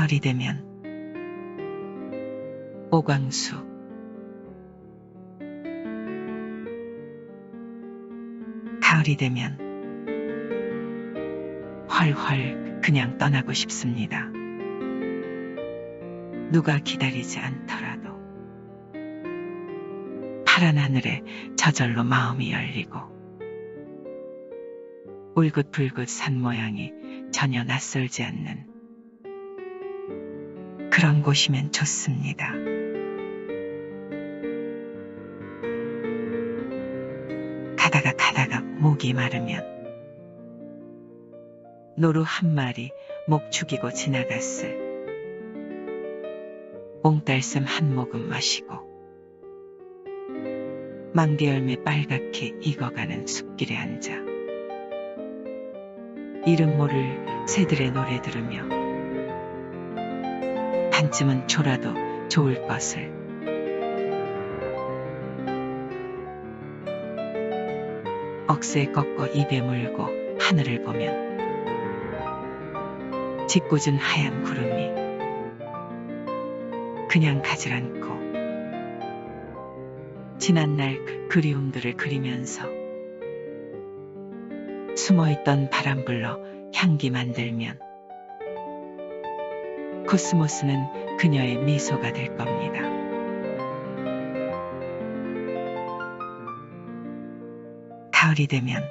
가을이 되면. 오광수. 가을이 되면. 훨훨 그냥 떠나고 싶습니다. 누가 기다리지 않더라도. 파란 하늘에 저절로 마음이 열리고. 울긋불긋 산 모양이 전혀 낯설지 않는 그런 곳이면 좋습니다. 가다가 가다가 목이 마르면 노루 한 마리 목 죽이고 지나갔을 옹달샘 한 모금 마시고 망개열매 빨갛게 익어가는 숲길에 앉아 이름 모를 새들의 노래 들으며 반쯤은 졸아도 좋을 것을. 억새 꺾고 입에 물고 하늘을 보면 짓궂은 하얀 구름이 그냥 가질 않고 지난날 그 그리움들을 그리면서 숨어있던 바람 불러 향기 만들면 코스모스는 그녀의 미소가 될 겁니다. 가을이 되면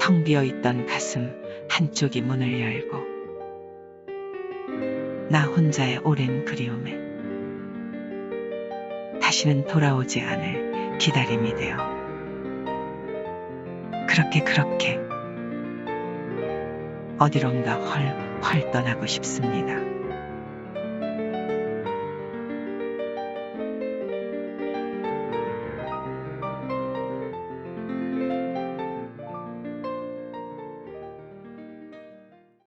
텅 비어 있던 가슴 한쪽이 문을 열고 나 혼자의 오랜 그리움에 다시는 돌아오지 않을 기다림이 되어 그렇게 그렇게 어디론가 헐헐 떠나고 싶습니다.